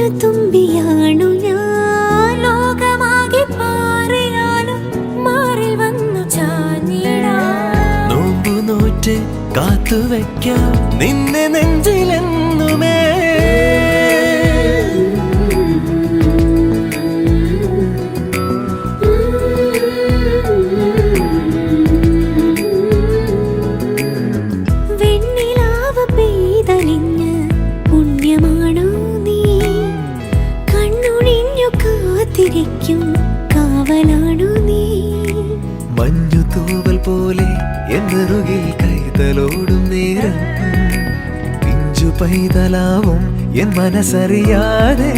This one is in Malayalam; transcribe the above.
മഞ്ഞു തുമ്പിയാണു ഞാൻ. ലോകമാകെ നോമ്പു നോറ്റ് കാത്തുവെക്കാം നിന്നെ നെഞ്ചിലെന്നു കാത്തിരിക്കും കാവലാണു നീ. മഞ്ഞു തൂവൽ പോലെ എന്നറുകിൽ കൈതലോടും നേരം. പിഞ്ചു പൈതലാവും എൻ മനസ്സറിയാതെ.